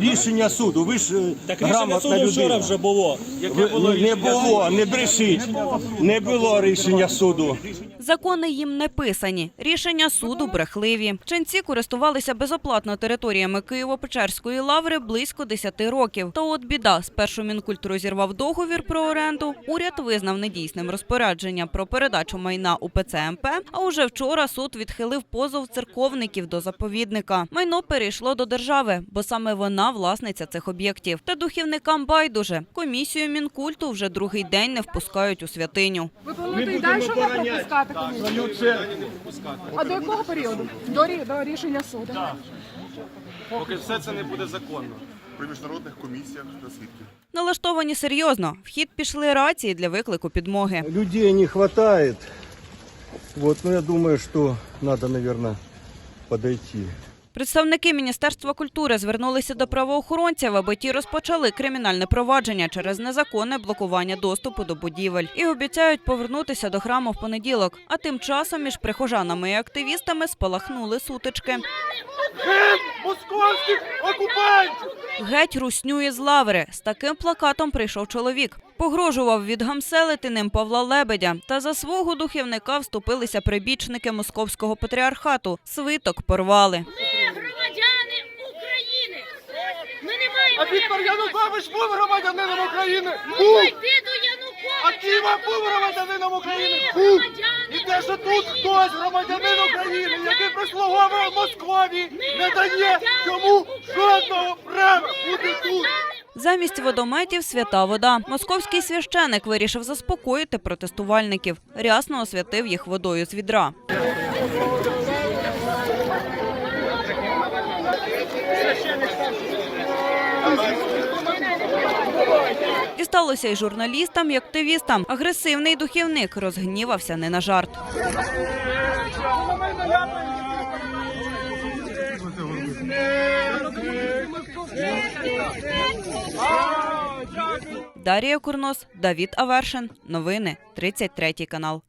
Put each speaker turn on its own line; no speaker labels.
Рішення суду, ви ж е,
Так рішення
грамотна
суду вчора
людина.
вже було.
Ви- не було, не брешіть. Не було рішення суду.
Закони їм не писані. Рішення суду брехливі. Ченці користувалися безоплатно територіями Києво-Печерської лаври близько 10 років. Та от біда, спершу Мінкульт розірвав договір про оренду, уряд визнав недійсним розпорядження про передачу майна у ПЦМП, а уже вчора суд відхилив позов церковників до заповідника. Майно перейшло до держави, бо саме вона власниця цих об'єктів. Та духівникам байдуже. Комісію Мінкульту вже другий день не впускають у святиню.
Ви плануєте і далі не пропускати комісію? А до якого періоду? До, рі- до рішення суду.
Поки все це не буде законно.
при міжнародних комісіях та свідків.
Налаштовані серйозно. В хід пішли рації для виклику підмоги.
Людей не хватает. Вот, ну я думаю, что надо, наверное, подойти.
Представники Міністерства культури звернулися до правоохоронців, аби ті розпочали кримінальне провадження через незаконне блокування доступу до будівель і обіцяють повернутися до храму в понеділок. А тим часом між прихожанами і активістами спалахнули сутички.
Московських окупантів!
Геть русню із лаври. З таким плакатом прийшов чоловік. Погрожував відгамселити ним Павла Лебедя. Та за свого духівника вступилися прибічники московського патріархату. Свиток порвали.
А Віктор Янукович був громадянином України! Був!
до Януковича.
А Ківа був громадянином України! Був! І те, що тут хтось громадянин України, який прислуговує Москві, не дає йому жодного права бути тут!
Замість водометів свята вода. Московський священик вирішив заспокоїти протестувальників. Рясно освятив їх водою з відра. Дісталося й журналістам, і активістам. Агресивний духівник розгнівався не на жарт. Дарія Курнос, Давід Авершин. Новини 33 канал.